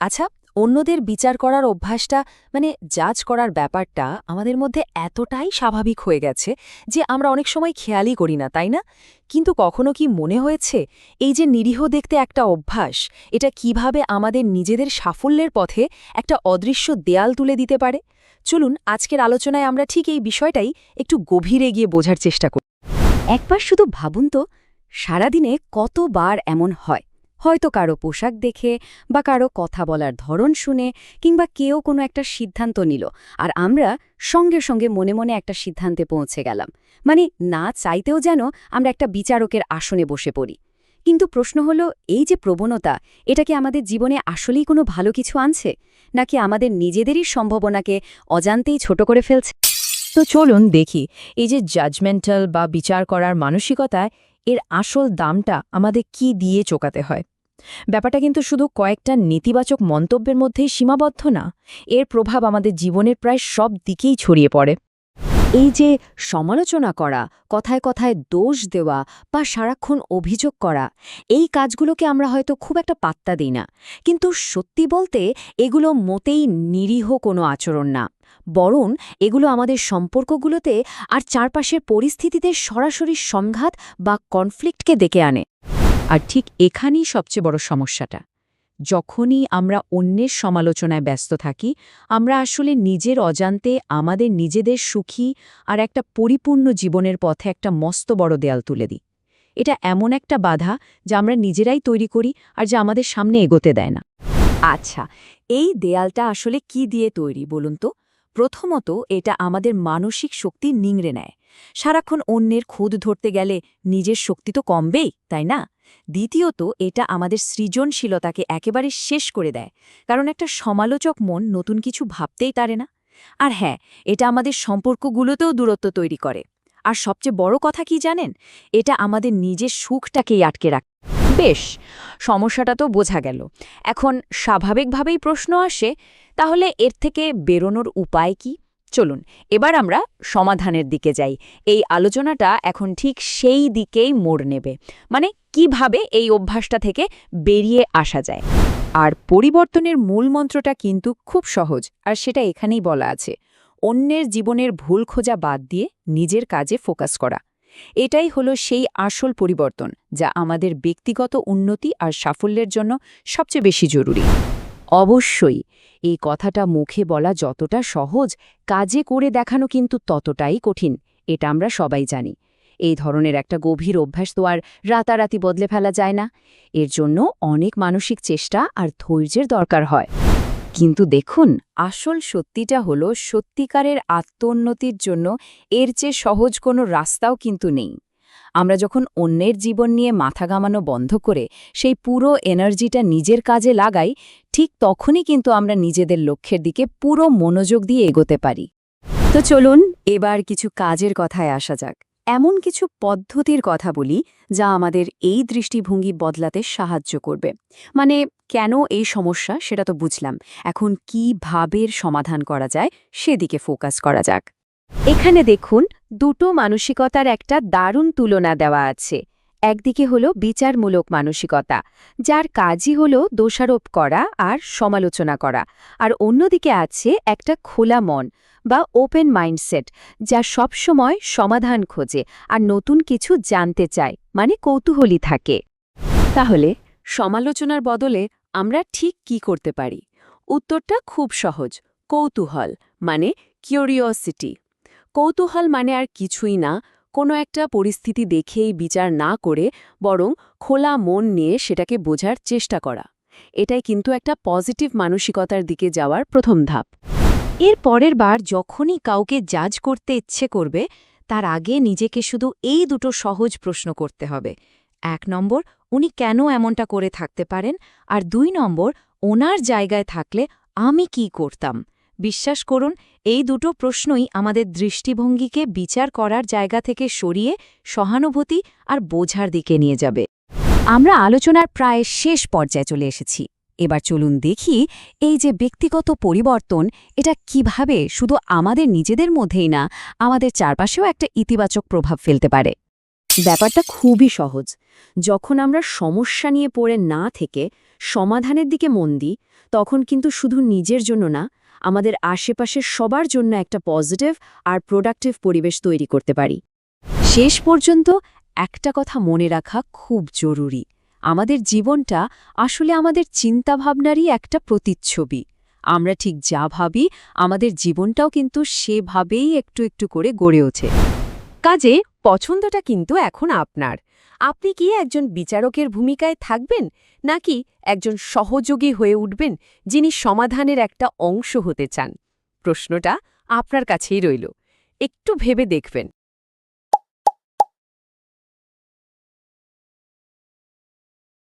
আচ্ছা অন্যদের বিচার করার অভ্যাসটা মানে জাজ করার ব্যাপারটা আমাদের মধ্যে এতটাই স্বাভাবিক হয়ে গেছে যে আমরা অনেক সময় খেয়ালই করি না, তাই না? কিন্তু কখনো কি মনে হয়েছে এই যে নিরীহ দেখতে একটা অভ্যাস, এটা কীভাবে আমাদের নিজেদের সাফল্যের পথে একটা অদৃশ্য দেয়াল তুলে দিতে পারে? চলুন, আজকের আলোচনায় আমরা ঠিক এই বিষয়টাই একটু গভীরে গিয়ে বোঝার চেষ্টা করি। একবার শুধু ভাবুন তো, সারাদিনে কতবার এমন হয়? হয়তো কারও পোশাক দেখে বা কারও কথা বলার ধরন শুনে কিংবা কেউ কোনো একটা সিদ্ধান্ত নিল আর আমরা সঙ্গে সঙ্গে মনে মনে একটা সিদ্ধান্তে পৌঁছে গেলাম। মানে না চাইতেও যেন আমরা একটা বিচারকের আসনে বসে পড়ি। কিন্তু প্রশ্ন হলো, এই যে প্রবণতা, এটা কি আমাদের জীবনে আসলেই কোনো ভালো কিছু আনছে? নাকি আমাদের নিজেদেরই সম্ভাবনাকে অজান্তেই ছোট করে ফেলছে? তো চলুন দেখি, এই যে জাজমেন্টাল বা বিচার করার মানসিকতায় এর আসল দামটা আমাদের কি দিয়ে চোকাতে হয়? ব্যাপারটা কিন্তু শুধু কয়েকটা নেতিবাচক মন্তব্যের মধ্যেই সীমাবদ্ধ না, এর প্রভাব আমাদের জীবনের প্রায় সব দিকেই ছড়িয়ে পড়ে। এই যে সমালোচনা করা, কথায় কথায় দোষ দেওয়া বা সারাক্ষণ অভিযোগ করা, এই কাজগুলোকে আমরা হয়তো খুব একটা পাত্তা দিই না। কিন্তু সত্যি বলতে এগুলো মোটেই নিরীহ কোনো আচরণ না। বরং এগুলো আমাদের সম্পর্কগুলোতে আর চারপাশের পরিস্থিতিতে সরাসরি সংঘাত বা কনফ্লিক্টকে ডেকে আনে। আর ঠিক এখানেই সবচেয়ে বড় সমস্যাটা। যখনই আমরা অন্যের সমালোচনায় ব্যস্ত থাকি, আমরা আসলে নিজের অজান্তে আমাদের নিজেদের সুখী আর একটা পরিপূর্ণ জীবনের পথে একটা মস্ত বড় দেয়াল তুলে দিই। এটা এমন একটা বাধা যা আমরা নিজেরাই তৈরি করি আর যা আমাদের সামনে এগোতে দেয় না। আচ্ছা এই দেয়ালটা আসলে কি দিয়ে তৈরি বলুন তো? প্রথমত এটা আমাদের মানসিক শক্তি নিংড়ে নেয়। সারাক্ষণ অন্যের খুদ ধরতে গেলে নিজের শক্তি তো কমবেই, তাই না? দ্বিতীয়ত, এটা আমাদের সৃজনশীলতাকে একেবারে শেষ করে দেয়, কারণ একটা সমালোচক মন নতুন কিছু ভাবতেই পারে না। আর হ্যাঁ এটা আমাদের সম্পর্কগুলোতেও দূরত্ব তৈরি করে। আর সবচেয়ে বড় কথা কি জানেন? এটা আমাদের নিজের সুখটাকেই আটকে রাখে, বেশ, সমস্যাটা তো বোঝা গেল। এখন স্বাভাবিকভাবেই প্রশ্ন আসে, তাহলে এর থেকে বেরোনোর উপায় কি? চলুন, এবার আমরা সমাধানের দিকে যাই। এই আলোচনাটা এখন ঠিক সেই দিকেই মোড় নেবে। মানে কীভাবে এই অভ্যাসটা থেকে বেরিয়ে আসা যায়। আর পরিবর্তনের মূল মন্ত্রটা কিন্তু খুব সহজ, আর সেটা এখানেই বলা আছে। অন্যের জীবনের ভুল খোঁজা বাদ দিয়ে নিজের কাজে ফোকাস করা। এটাই হলো সেই আসল পরিবর্তন, যা আমাদের ব্যক্তিগত উন্নতি আর সাফল্যের জন্য সবচেয়ে বেশি জরুরি। অবশ্যই। এই কথাটা মুখে বলা যতটা সহজ, কাজে করে দেখানো কিন্তু ততটাই কঠিন, এটা আমরা সবাই জানি। এই ধরনের একটা গভীর অভ্যাস তো আর রাতারাতি বদলে ফেলা যায় না। এর জন্য অনেক মানসিক চেষ্টা আর ধৈর্যের দরকার হয়। কিন্তু দেখুন, আসল সত্যিটা হলো সত্যিকারের আত্মোন্নতির জন্য এর চেয়ে সহজ কোনো রাস্তাও কিন্তু নেই। আমরা যখন অন্যের জীবন নিয়ে মাথা ঘামানো বন্ধ করে সেই পুরো এনার্জিটা নিজের কাজে লাগাই, ঠিক তখনই কিন্তু আমরা নিজেদের লক্ষ্যের দিকে পুরো মনোযোগ দিয়ে এগোতে পারি। তো চলুন এবার কিছু কাজের কথায় আসা যাক। এমন কিছু পদ্ধতির কথা বলি যা আমাদের এই দৃষ্টিভঙ্গি বদলাতে সাহায্য করবে। মানে কেন এই সমস্যা সেটা তো বুঝলাম। এখন কীভাবে সমাধান করা যায় সেদিকে ফোকাস করা যাক। এখানে দেখুন, দুটো মানসিকতার একটা দারুণ তুলনা দেওয়া আছে। একদিকে হল বিচারমূলক মানসিকতা, যার কাজই হল দোষারোপ করা আর সমালোচনা করা। আর অন্যদিকে আছে একটা খোলা মন বা ওপেন মাইন্ডসেট, যা সবসময় সমাধান খোঁজে আর নতুন কিছু জানতে চায় মানে কৌতূহলী থাকে। তাহলে, সমালোচনার বদলে আমরা ঠিক কি করতে পারি? উত্তরটা খুব সহজ, কৌতূহল মানে কিউরিওসিটি কৌতূহল মানে আর কিছুই না, কোনো একটা পরিস্থিতি দেখেই বিচার না করে বরং খোলা মন নিয়ে সেটাকে বোঝার চেষ্টা করা। এটাই কিন্তু একটা পজিটিভ মানসিকতার দিকে যাওয়ার প্রথম ধাপ। এর পরের বার যখনই কাউকে জাজ করতে ইচ্ছে করবে, তার আগে নিজেকে শুধু এই দুটো সহজ প্রশ্ন করতে হবে। এক নম্বর, উনি কেন এমনটা করে থাকতে পারেন? আর দুই নম্বর, ওনার জায়গায় থাকলে আমি কি করতাম? বিশ্বাস করুন, এই দুটো প্রশ্নই আমাদের দৃষ্টিভঙ্গিকে বিচার করার জায়গা থেকে সরিয়ে সহানুভূতি আর বোঝার দিকে নিয়ে যাবে। আমরা আলোচনার প্রায় শেষ পর্যায়ে চলে এসেছি। এবার চলুন দেখি এই যে ব্যক্তিগত পরিবর্তন, এটা কীভাবে শুধু আমাদের নিজেদের মধ্যেই না, আমাদের চারপাশেও একটা ইতিবাচক প্রভাব ফেলতে পারে। ব্যাপারটা খুবই সহজ। যখন আমরা সমস্যা নিয়ে পড়ে না থেকে সমাধানের দিকে মন দিই, তখন কিন্তু শুধু নিজের জন্য না, আমাদের আশেপাশের সবার জন্য একটা পজিটিভ আর প্রোডাক্টিভ পরিবেশ তৈরি করতে পারি। শেষ পর্যন্ত একটা কথা মনে রাখা খুব জরুরি। আমাদের জীবনটা আসলে আমাদের চিন্তাভাবনারই একটা প্রতিচ্ছবি। আমরা ঠিক যা ভাবি, আমাদের জীবনটাও কিন্তু সেভাবেই একটু একটু করে গড়ে ওঠে। কাজে পছন্দটা কিন্তু এখন আপনার। আপনি কি একজন বিচারকের ভূমিকায় থাকবেন, নাকি একজন সহযোগী হয়ে উঠবেন যিনি সমাধানের একটা অংশ হতে চান? প্রশ্নটা আপনার কাছেই রইল। একটু ভেবে দেখবেন।